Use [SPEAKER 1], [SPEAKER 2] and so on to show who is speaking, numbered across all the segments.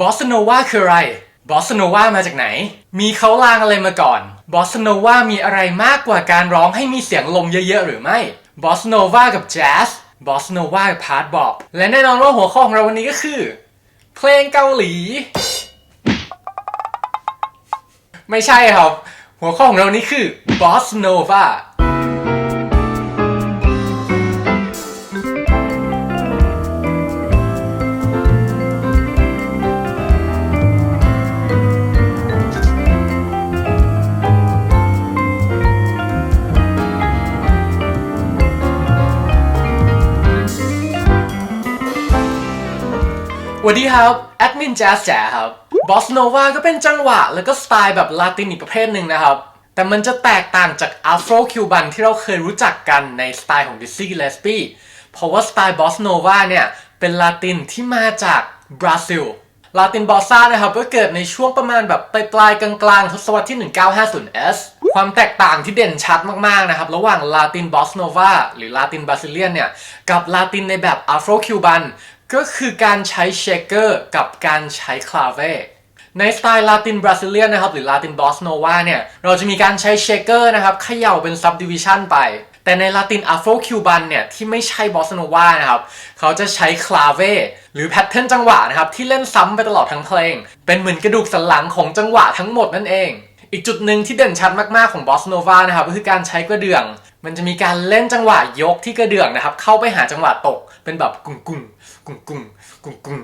[SPEAKER 1] บอสโนวาคืออะไร บอสโนวามาจากไหน มีเขาลางอะไรมาก่อน บอสโนวามีอะไรมากกว่าการร้องให้มีเสียงลมเยอะๆหรือไม่ บอสโนวากับแจ๊ส บอสโนวากับพาร์ทบอบ และแน่นอนว่าหัวข้อของเราวันนี้ก็คือ เพลงเกาหลี ไม่ใช่ครับ หัวข้อของเรานี้คือบอสโนวา ดีครับ แอดมินแจ๊สแจ๋ครับบอสโนวาก็เป็นจังหวะ แล้วก็สไตล์แบบลาตินอีกประเภทหนึ่งนะครับ แต่มันจะแตกต่างจากอัฟโรคิวบันที่เราเคยรู้จักกันในสไตล์ของดิซี่เลสปีเพราะว่าสไตล์บอสโนวาเนี่ย เป็นลาตินที่มาจากบราซิลลาตินบอสซานะครับก็เกิดในช่วงประมาณแบบปลายๆกลางๆทศวรรษที่ 1950s ความแตกต่างที่เด่นชัดมากๆนะครับ ระหว่างลาตินบอสโนวาหรือลาตินบราซิเลียนเนี่ย กับลาตินในแบบอัฟโรคิวบัน ก็คือการใช้เชคเกอร์กับการใช้คลาเวในสไตล์ลาตินบราซิเลียนนะครับหรือลาตินบอสโนวาเนี่ยเราจะมีการใช้เชคเกอร์นะครับเขย่าเป็นซับดิวิชันไป แต่ในลาตินอัฟโรคิวบันเนี่ยที่ไม่ใช่บอสโนวานะครับเขาจะใช้คลาเวหรือแพทเทิร์นจังหวะนะครับที่เล่นซ้ำไปตลอดทั้งเพลง เป็นเหมือนกระดูกสันหลังของจังหวะทั้งหมดนั่นเอง อีกจุดหนึ่งที่เด่นชัดมากๆของบอสโนวานะครับก็คือการใช้กระเดื่อง มันจะมีการเล่นจังหวะยกที่กระเดื่องนะครับเข้าไปหาจังหวะตกเป็นแบบกุ้งกุ้ง กุ้งกุ้งกุ้งกุ้ง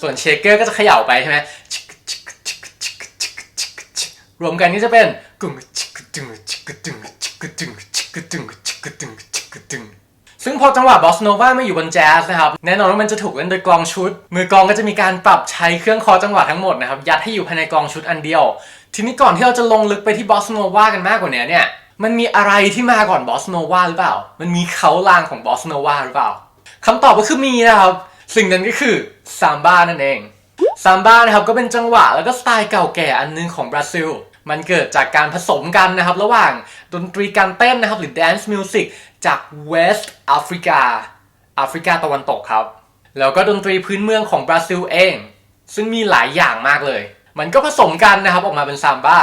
[SPEAKER 1] ส่วนเชคเกอร์ก็จะเขย่าไปใช่ไหมชิกชิกชิกชิกชิกชิกชิกรวมกันนี่จะเป็นกุ้งชิกจึงชิกจึงชิกจึงชิกจึงชิกจึงชิกจึงซึ่งพอจังหวะบอสโนวามาอยู่บนแจ๊สนะครับ แน่นอนว่ามันจะถูกเล่นโดยกลองชุด มือกลองก็จะมีการปรับใช้เครื่องคอจังหวะทั้งหมดนะครับ ยัดให้อยู่ภายในกลองชุดอันเดียว ทีนี้ก่อนที่เราจะลงลึกไปที่บอสโนวากันมากกว่านี้เนี่ยมันมีอะไรที่มาก่อนบอสโนวาหรือเปล่า มันมีเขาลางของบอสโนวาหรือเปล่า คำตอบก็คือมีนะครับ สิ่งนั้นก็คือซามบ้านั่นเองซามบ้านะครับก็เป็นจังหวะแล้วก็สไตล์เก่าแก่อันนึงของบราซิล มันเกิดจากการผสมกันนะครับ ระหว่างดนตรีการเต้นนะครับหรือ dance music จากเวสต์แอฟริกาแอฟริกาตะวันตกครับ แล้วก็ดนตรีพื้นเมืองของบราซิลเอง ซึ่งมีหลายอย่างมากเลย มันก็ผสมกันนะครับออกมาเป็นซามบ้า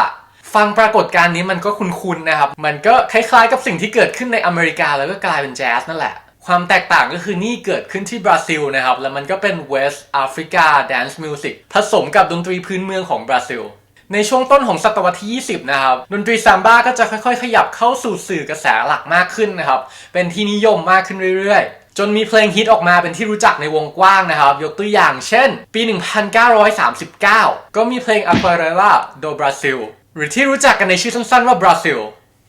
[SPEAKER 1] ฟังปรากฏการณ์นี้มันก็คุ้นๆนะครับ มันก็คล้ายๆกับสิ่งที่เกิดขึ้นในอเมริกาแล้วก็กลายเป็นแจ๊สนั่นแหละ ความแตกต่างก็คือนี่เกิดขึ้นที่บราซิลนะครับ แล้วมันก็เป็น West Africa Dance Music ผสมกับดนตรีพื้นเมืองของบราซิล ในช่วงต้นของศตวรรษที่ 20 นะครับ ดนตรีซัมบ้าก็จะค่อยๆ ขยับเข้าสู่สื่อกระแสหลักมากขึ้นนะครับ เป็นที่นิยมมากขึ้นเรื่อยๆ จนมีเพลงฮิตออกมาเป็นที่รู้จักในวงกว้างนะครับ ยกตัวอย่างเช่น ปี 1939 ก็มีเพลง Aquarela do Brasil หรือที่รู้จักกันในชื่อสั้นๆว่า Brazil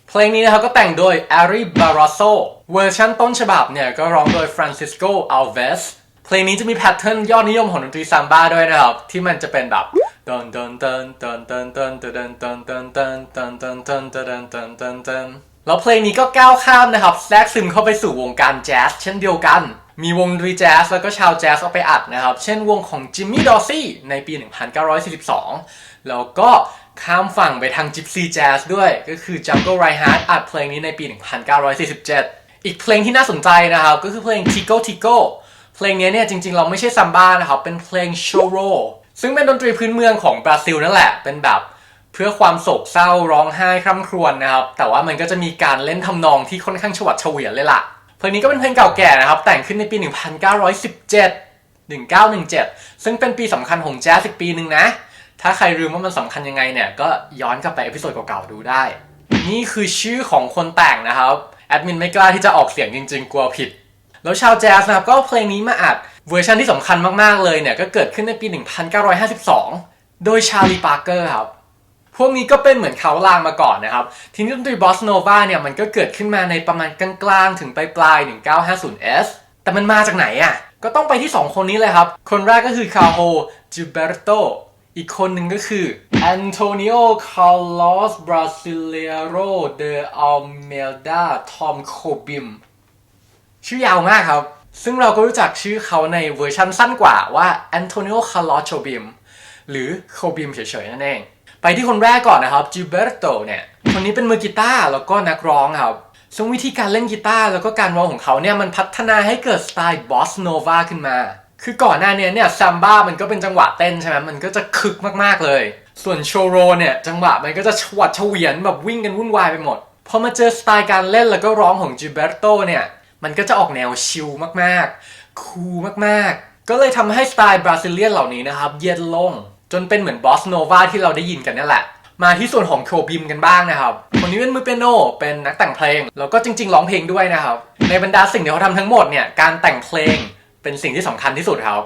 [SPEAKER 1] เพลงนี้นะครับก็แต่งโดย Ari Barroso เวอร์ชันต้นฉบับเนี่ยก็ร้องโดย Francisco Alves เพลงนี้จะมีแพทเทิร์นยอดนิยมของดนตรีซัมบ้าด้วยนะครับ ที่มันจะเป็นแบบตันตันตันตันตันตันตันตันตันตันตันตันตันตันตันตันตันตันแล้วเพลงนี้ก็ก้าวข้ามนะครับแทรกซึมเข้าไปสู่วงการแจ๊สเช่นเดียวกัน มีวงดนตรีแจ๊สแล้วก็ชาวแจ๊สเอาไปอัดนะครับ เช่นวงของจิมมี่ดอซี่ในปี 1942 แล้วก็ ข้ามฝั่งไปทางจิปซีแจ๊สด้วย ก็คือ Jungle r i h a r d อัดเพลงนี้ในปี 1947 อีกเพลงที่น่าสนใจนะครับ ก็คือเพลง Tico Tico เพลงนี้เนี่ยจริงๆ เราไม่ใช่ซัมบ้านะครับ เป็นเพลงโชโรซึ่งเป็นดนตรีพื้นเมืองของบราซิลนั่นแหละ เป็นแบบเพื่อความโศกเศร้าร้องไห้คร่ำครวญนะครับ แต่ว่ามันก็จะมีการเล่นทำนองที่ค่อนข้างฉวัดเฉวียนเลยล่ะ เพลงนี้ก็เป็นเพลงเก่าแก่นะครับ แต่งขึ้นในปี 1917 1917 ซึ่งเป็นปีสำคัญของแจ๊สอีกปีหนึ่งนะ ถ้าใครลืมว่ามันสำคัญยังไงเนี่ย ก็ย้อนกลับไปเอพิโซดเก่าๆดูได้ นี่คือชื่อของคนแต่งนะครับ แอดมินไม่กล้าที่จะออกเสียงจริง ๆ กลัวผิด แล้วชาวแจ๊สนะครับก็เพลงนี้มาอัดเวอร์ชันที่สำคัญมากๆเลยเนี่ย ก็เกิดขึ้นในปี 1952 โดยชาลีปาร์เกอร์ครับพวกนี้ก็เป็นเหมือนเขาลางมาก่อนนะครับ ทีนี้ดนตรีบอสโนวาเนี่ยมันก็เกิดขึ้นมาในประมาณกลางๆ ถึงปลายๆ 1950s แต่มันมาจากไหนอะ ก็ต้องไปที่ 2 คนนี้เลยครับ คนแรกก็คือคาโฮ จิเบรโต อีกคนหนึ่งก็คือแอนโทนิโอ คาร์ลอส บราซิเลโร เดอัลเมลดา ทอม โคบิม ชื่อยาวมากครับ ซึ่งเราก็รู้จักชื่อเขาในเวอร์ชันสั้นกว่าว่าแอนโทนิโอ คาร์ลอสโชบิม หรือโคบิมเฉยๆ นั่นเอง ไปที่คนแรกก่อนนะครับ จิเบร์โตเนี่ย คนนี้เป็นมือกีตาร์แล้วก็นักร้องครับ ซึ่งวิธีการเล่นกีตาร์แล้วก็การร้องของเขาเนี่ยมันพัฒนาให้เกิดสไตล์บอสโนวาขึ้นมา คือก่อนหน้านี้เนี่ยซัมบ้ามันก็เป็นจังหวะเต้นใช่ไหมมันก็จะคึกมากๆเลย ส่วนโชโรเนี่ยจังหวะมันก็จะชวัดเฉวียนแบบวิ่งกันวุ่นวายไปหมด พอมาเจอสไตล์การเล่นแล้วก็ร้องของจิเบรโตเนี่ยมันก็จะออกแนวชิลมากๆ คูลมากๆ ก็เลยทำให้สไตล์บราซิเลียนเหล่านี้นะครับ เย็นลง จนเป็นเหมือนบอสโนวาที่เราได้ยินกันนั่นแหละ มาที่ส่วนของโคบิมกันบ้างนะครับ คนนี้เป็นมือเปียโน เป็นนักแต่งเพลง แล้วก็จริงๆร้องเพลงด้วยนะครับ ในบรรดาสิ่งที่เขาทำทั้งหมดเนี่ย การแต่งเพลง เป็นสิ่งที่สำคัญที่สุดครับ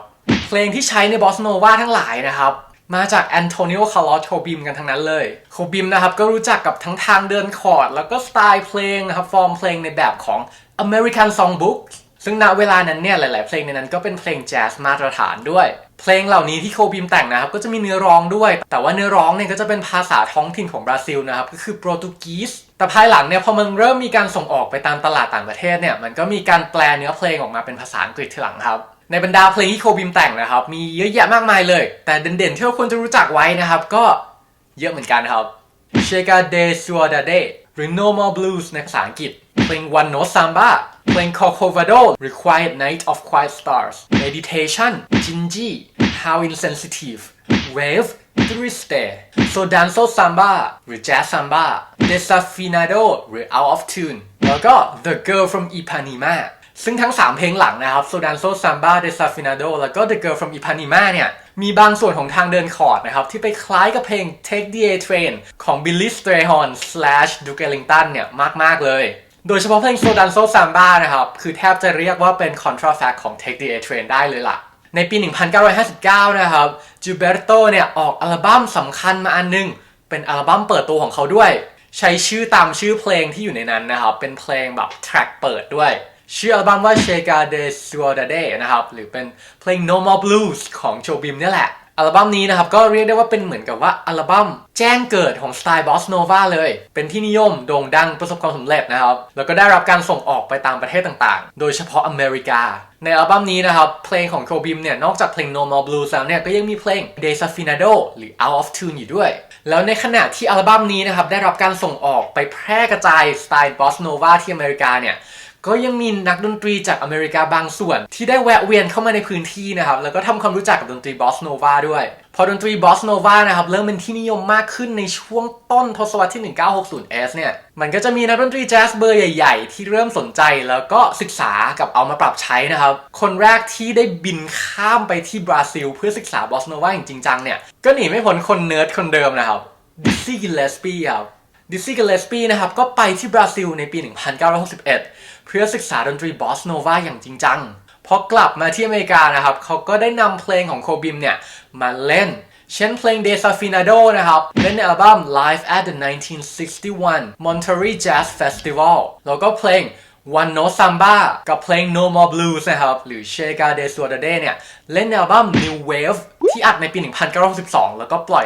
[SPEAKER 1] เพลงที่ใช้ในบอสโนวาทั้งหลายนะครับมาจากแอนโทนิโอ คาร์ลอส โคบิมกันทั้งนั้นเลย โคบิมนะครับก็รู้จักกับทั้งทางเดินคอร์ด แล้วก็สไตล์เพลงนะครับ ฟอร์มเพลงในแบบของ American Songbook ซึ่งณเวลานั้นเนี่ยหลาย ๆ เพลงในนั้นก็เป็นเพลงแจ๊สมาตรฐานด้วย เพลงเหล่านี้ที่โคบิมแต่งนะครับ ก็จะมีเนื้อร้องด้วย แต่ว่าเนื้อร้องเนี่ยก็จะเป็นภาษาท้องถิ่นของบราซิลนะครับ ก็คือโปรตุกีส แต่ภายหลังเนี่ยพอมันเริ่มมีการส่งออกไปตามตลาดต่างประเทศเนี่ยมันก็มีการแปลเนื้อเพลงออกมาเป็นภาษาอังกฤษทีหลังครับ ในบรรดาเพลงที่โคบิมแต่งนะครับ มีเยอะแยะมากมายเลย แต่เด่นๆที่เราควรจะรู้จักไว้นะครับ ก็เยอะเหมือนกันครับ Chega de Suadade หรือ No More Blues ในภาษาอังกฤษ เพลง One Note Samba เพลง Corcovado Required Night of Quiet Stars Meditation Gingy How Insensitive Wave Triste So Danzo Samba หรือ Jazz Samba Desafinado หรือ Out of Tune แล้วก็ The Girl from Ipanema ซึ่งทั้ง 3 เพลงหลังนะครับ So Danzo Samba Desafinado แล้วก็ The Girl from Ipanema เนี่ย มีบางส่วนของทางเดินคอร์ดนะครับ ที่ไปคล้ายกับเพลง Take the A Train ของ Billy Strayhorn slash Duke Ellington เนี่ย มาก ๆ เลย โดยเฉพาะเพลง So Danzo Samba นะครับ คือแทบจะเรียกว่าเป็น contrafact ของ Take the A Train ได้เลยล่ะในปี 1959 นะครับ Gilberto เนี่ย ออกอัลบั้มสำคัญมาอันนึง เป็นอัลบั้มเปิดตัวของเขาด้วย ใช้ชื่อตามชื่อเพลงที่อยู่ในนั้นนะครับ เป็นเพลงแบบแทร็กเปิดด้วย ชื่ออัลบั้มว่า Chega de Suadade นะครับ หรือเป็นเพลง No More Blues ของโจบิมเนี่ยแหละ อัลบั้มนี้นะครับ ก็เรียกได้ว่าเป็นเหมือนกับว่าอัลบั้มแจ้งเกิดของสไตล์บอสโนวาเลย เป็นที่นิยมโด่งดังประสบความสำเร็จนะครับ แล้วก็ได้รับการส่งออกไปตามประเทศต่างๆ โดยเฉพาะอเมริกา ในอัลบั้มนี้นะครับ เพลงของโคบิมเนี่ย นอกจากเพลง No More Blues แล้วเนี่ย ก็ยังมีเพลง Desafinado หรือ Out of Tune อยู่ด้วย แล้วในขณะที่อัลบั้มนี้นะครับได้รับการส่งออกไปแพร่กระจายสไตล์บอสโนวาที่อเมริกาเนี่ย ก็ยังมีนักดนตรีจากอเมริกาบางส่วน ที่ได้แวะเวียนเข้ามาในพื้นที่นะครับ แล้วก็ทำความรู้จักกับดนตรีบอสโนวาด้วย พอดนตรีบอสโนวานะครับ เริ่มเป็นที่นิยมมากขึ้นในช่วงต้นทศวรรษที่ 1960s เนี่ย มันก็จะมีนักดนตรีแจ๊สเบอร์ใหญ่ๆ ที่เริ่มสนใจแล้วก็ศึกษากับเอามาปรับใช้นะครับ คนแรกที่ได้บินข้ามไปที่บราซิล เพื่อศึกษาบอสโนวาอย่างจริงจังเนี่ยก็หนีไม่พ้นคนเนิร์ดคนเดิมนะครับดิซซี่กิลเลสปีครับดิซซี่กับเลสปีนะครับก็ไปที่บราซิลในปี 1961 พื่อศึกษาดนตรีบอสโนวาอย่างจริงจังพอกลับมาที่อเมริกานะครับเขาก็ได้นำเพลงของโคบิมเนี่ย มาเล่น เช่นเพลง Desafinado นะครับเล่นในอัลบั้ม Live at the 1961 Monterey Jazz Festival แล้วก็เพลง One Note Samba กับเพลง No More Blues นะครับ หรือ Chega de Suadade เนี่ย เล่นในอัลบั้ม New Wave ที่อัดในปี 1962 แล้วก็ปล่อย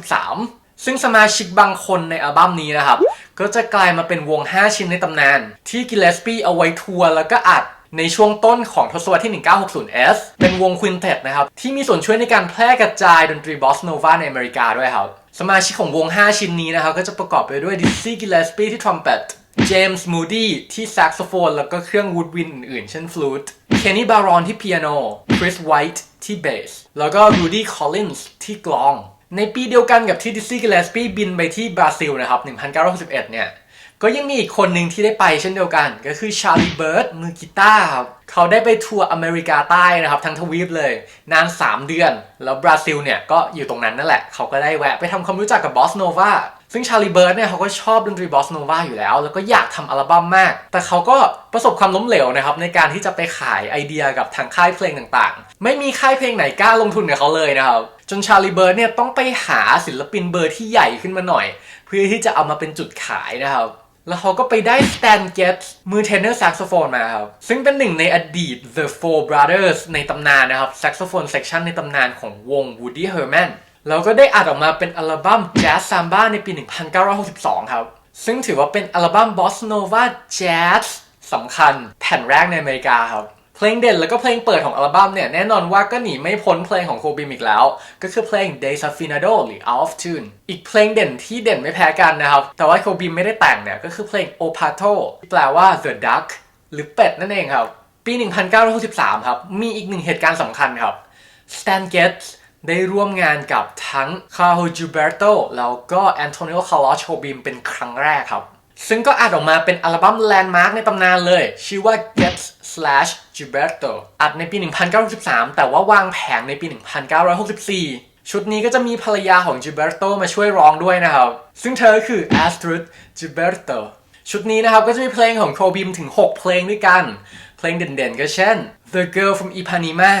[SPEAKER 1] 1963 ซึ่งสมาชิกบางคนในอัลบั้มนี้นะครับ ก็จะกลายมาเป็นวง 5 ชิ้นในตำนาน ที่กิเลสปีเอาไว้ทัวร์แล้วก็อัดในช่วงต้นของทศวรรษที่ 1960s เป็นวงควินเต็นะครับ ที่มีส่วนช่วยในการแพร่กระจายดนตรีบอสโนวาในอเมริกาด้วยครับ สมาชิกของวง 5 ชิ้นนี้นะครับ ก็จะประกอบไปด้วยดิซซี่กิเลสปีที่ทรัมเป็ตเจมส์มูดี้ที่แซกโซโฟน แล้วก็เครื่องวูดวินอื่นๆ เช่นฟลูตเคนนี่บารอนที่เปียโนคริสไวท์ที่เบสแล้วก็รูดี้คอลลินส์ที่กลอง ในปีเดียวกันกับที่ดิซซี่กิเลสปีบินไปที่บราซิลนะครับ 1961 เนี่ย ก็ยังมีอีกคนหนึ่งที่ได้ไปเช่นเดียวกัน ก็คือชาลีเบิร์ดมือกีตาร์ครับ เขาได้ไปทัวร์อเมริกาใต้นะครับ ทั้งทวีปเลย นาน 3 เดือน แล้วบราซิลเนี่ยก็อยู่ตรงนั้นนั่นแหละ เขาก็ได้แวะไปทำความรู้จักกับบอสโนวา ซึ่งชาลีเบิร์ดเนี่ยเขาก็ชอบดนตรีบอสโนวาอยู่แล้ว แล้วก็อยากทำอัลบั้มมาก แต่เขาก็ประสบความล้มเหลวนะครับในการที่จะไปขายไอเดียกับทางค่ายเพลงต่างๆ ไม่มีค่ายเพลงไหนกล้าลงทุนกับเขาเลยนะครับจนชาลีเบิร์ดเนี่ยต้องไปหาศิลปินเบอร์ที่ใหญ่ขึ้นมาหน่อย เพื่อที่จะเอามาเป็นจุดขายนะครับแล้วเขาก็ไปได้ Stan Getz มือเทนเนอร์แซกโซโฟนมาครับ ซึ่งเป็นหนึ่งในอดีต The Four Brothers ในตำนานนะครับแซกโซโฟนเซกชันในตำนานของวง Woody Herman แล้วก็ได้อัดออกมาเป็นอัลบั้ม Jazz Samba ในปี 1962 ครับ ซึ่งถือว่าเป็นอัลบั้ม Bossa Nova Jazz สำคัญแผ่นแรกในอเมริกาครับ เพลงเด่นแล้วก็เพลงเปิดของอัลบั้มเนี่ย แน่นอนว่าก็หนีไม่พ้นเพลงของโคบิมอีกแล้ว ก็คือเพลง Desafinado หรือ Out of Tune อีกเพลงเด่นที่เด่นไม่แพ้กันนะครับ แต่ว่าโคบิมไม่ได้แต่งเนี่ย ก็คือเพลง Opato ที่แปลว่า The Duck หรือเป็ดนั่นเองครับ ปี 1963 ครับ มีอีกหนึ่งเหตุการณ์สำคัญครับ Stan Getz ได้ร่วมงานกับทั้ง Carlo Gilberto แล้วก็ Antonio Carlos Jobim เป็นครั้งแรกครับ ซึ่งก็อัดออกมาเป็นอัลบั้มแลนด์มาร์กในตำนานเลย ชื่อว่า get slash Gilberto อัดในปี 1963 แต่ว่าวางแผงในปี 1964ชุดนี้ก็จะมีภรรยาของ Gilberto มาช่วยร้องด้วยนะครับ ซึ่งเธอคือ Astrid g i b e r t o ชุดนี้นะครับก็จะมีเพลงของโคบิมถึง 6 เพลงด้วยกัน เพลงเด่นๆ ก็เช่น The Girl from Ipanema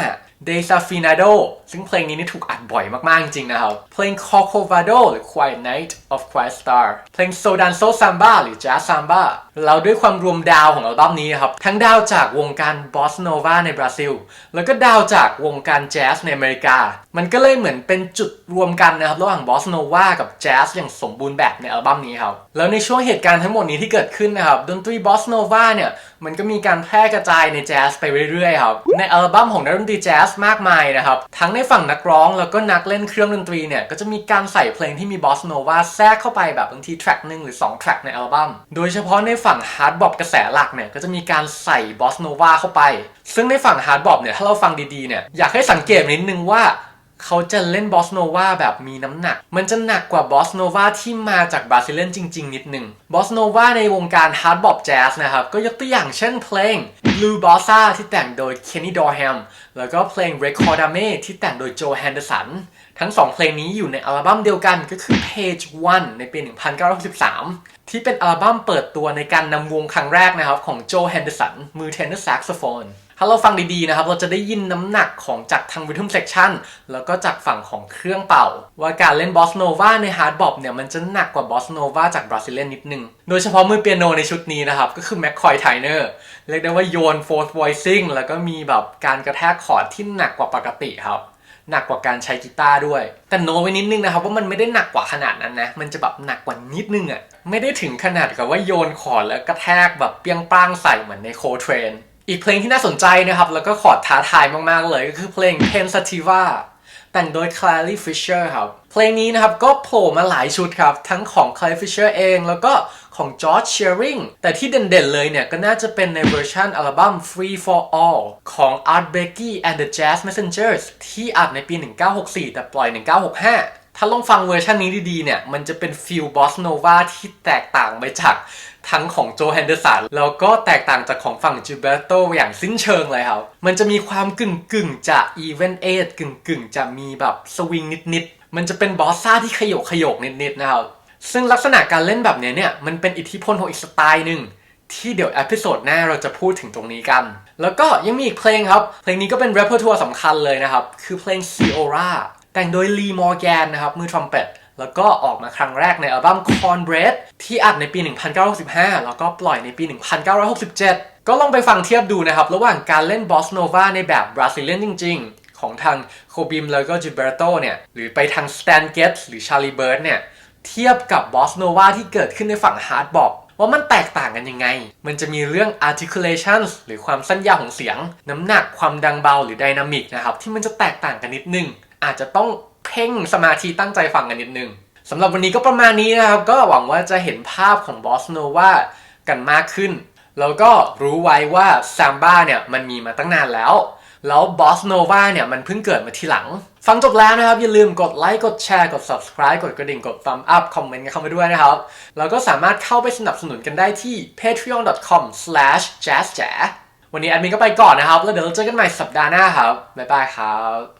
[SPEAKER 1] Desafinado ซึ่งเพลงนี้นี่ถูกอัดบ่อยมาก ๆ จริง ๆ นะครับ เพลง Corcovado หรือ Quiet Night of Quiet Star เพลง So Danso Samba หรือ Jazz Samba เราด้วยความรวมดาวของอัลบั้มนี้ครับ ทั้งดาวจากวงการบอสโนวาในบราซิล แล้วก็ดาวจากวงการแจ๊สในอเมริกา มันก็เลยเหมือนเป็นจุดรวมกันนะครับ ระหว่างบอสโนวากับแจ๊สอย่างสมบูรณ์แบบในอัลบั้มนี้ครับ แล้วในช่วงเหตุการณ์ทั้งหมดนี้ที่เกิดขึ้นนะครับ ดนตรีบอสโนวาเนี่ยมันก็มีการแพร่กระจายในแจ๊สไปเรื่อยๆครับ ในอัลบั้มของนักดนตรีแจ๊สมากมายนะครับ ทั้งในฝั่งนักร้องแล้วก็นักเล่นเครื่องดนตรีเนี่ยก็จะมีการใส่เพลงที่มีบอสโนวาแทรกเข้าไปแบบบางทีแทร็กหนึ่งหรือ 2 แทร็กในอัลบั้ม โดยเฉพาะในฝั่งฮาร์ดบอบกระแสหลักเนี่ยก็จะมีการใส่บอสโนวาเข้าไป ซึ่งในฝั่งฮาร์ดบอบเนี่ยถ้าเราฟังดีๆเนี่ยอยากให้สังเกตนิดนึงว่า เขาจะเล่นบอสโนวาแบบมีน้ำหนัก มันจะหนักกว่าบอสโนวาที่มาจากบราซิลเลียนจริง ๆ นิดนึงบอสโนวาในวงการฮาร์ดบอปแจ๊สนะครับ ก็ยกตัวอย่างเช่นเพลง Blue Bossa ที่แต่งโดย Kenny Dorham แล้วก็เพลง Recordame ที่แต่งโดย Joe Henderson ทั้งสองเพลงนี้อยู่ในอัลบั้มเดียวกันก็คือ Page One ในปี 1963 ที่เป็นอัลบั้มเปิดตัวในการนำวงครั้งแรกนะครับของ Joe Henderson มือเทนเนอร์แซกโซโฟน ถ้าเราฟังดีๆนะครับ เราจะได้ยินน้ำหนักของจากทาง rhythm section แล้วก็จากฝั่งของเครื่องเป่า ว่าการเล่นบอสโนวาในฮาร์ดบอปเนี่ยมันจะหนักกว่าบอสโนวาจากบราซิลเลียนนิดนึง โดยเฉพาะมือเปียโนในชุดนี้นะครับ ก็คือแมคคอยไทเนอร์เรียกได้ว่าโยน fourth voicing แล้วก็มีแบบการกระแทกคอร์ดที่หนักกว่าปกติครับหนักกว่าการใช้กีตาร์ด้วย แต่โน้ไว้นิดนึงนะครับว่ามันไม่ได้หนักกว่าขนาดนั้นนะ มันจะแบบหนักกว่านิดนึงอะ่ะ ไม่ได้ถึงขนาดกับว่าโยนคอร์ดแล้วกระแทกแบบเปียงป้างใส่เหมือนในโคเทรน อีกเพลงที่น่าสนใจนะครับ แล้วก็คอดท้าทายมากๆเลยก็คือเพลง Pensativa แต่งโดย Clary Fisher ครับ เพลงนี้นะครับก็โผล่มาหลายชุดครับ ทั้งของ Clary Fisher เองแล้วก็ของ George Shearing แต่ที่เด่นๆเลยเนี่ย ก็น่าจะเป็นในเวอร์ชันอัลบั้ม Free for All ของ Art Blakey and the Jazz Messengers ที่อัดในปี 1964 แต่ปล่อย 1965 ถ้าลองฟังเวอร์ชันนี้ดีๆเนี่ย มันจะเป็นฟิลบอสโนวาที่แตกต่างไปจากทั้งของโจแฮนเดอร์สันแล้วก็แตกต่างจากของฝั่งจิเบโตอย่างสิ้นเชิงเลยครับ มันจะมีความกึ่งกึ่งจะอีเวนเอทกึ่งกึ่งจะมีแบบสวิงนิดๆ มันจะเป็นบอสซ่าที่ขยกขยกนิดๆนะครับ ซึ่งลักษณะการเล่นแบบนี้เนี่ย มันเป็นอิทธิพลของอีกสไตล์หนึ่งที่เดี๋ยวเอพิโซดหน้าเราจะพูดถึงตรงนี้กัน แล้วก็ยังมีอีกเพลงครับ เพลงนี้ก็เป็น r e p e r t o i r e สำคัญเลยนะครับ คือเพลง Ciora แต่งโดย Lee Morgan นะครับมือทรัมเป็ตแล้วก็ออกมาครั้งแรกในอัลบั้ม Cornbread ที่อัดในปี 1965 แล้วก็ปล่อยในปี 1967 ก็ลองไปฟังเทียบดูนะครับ ระหว่างการเล่นบอสโนวาในแบบบราซิเลียนจริง ๆ ของทางโคบิมแล้วก็จิเบรโตเนี่ย หรือไปทางสแตนเกตหรือชาลีเบิร์ดเนี่ย เทียบกับบอสโนวาที่เกิดขึ้นในฝั่งฮาร์ดบอปว่ามันแตกต่างกันยังไง มันจะมีเรื่อง articulation หรือความสั้นยาวของเสียง น้ำหนัก ความดังเบาหรือ dynamic นะครับ ที่มันจะแตกต่างกันนิดนึง อาจจะต้องเพ่งสมาธิตั้งใจฟังกันนิดนึงสำหรับวันนี้ก็ประมาณนี้นะครับ ก็หวังว่าจะเห็นภาพของบอสโนวากันมากขึ้น แล้วก็รู้ไว้ว่าซัมบ้าเนี่ยมันมีมาตั้งนานแล้ว แล้วบอสโนวาเนี่ยมันเพิ่งเกิดมาทีหลัง ฟังจบแล้วนะครับ อย่าลืมกดไลค์กดแชร์กด subscribe กดกระดิ่งกด thumb up คอมเมนต์กันเข้ามาด้วยนะครับ แล้วก็สามารถเข้าไปสนับสนุนกันได้ที่ patreon.com/jazzja วันนี้แอดมินก็ไปก่อนนะครับ แล้วเดี๋ยวเราเจอกันใหม่สัปดาห์หน้าครับบ๊ายบายครับ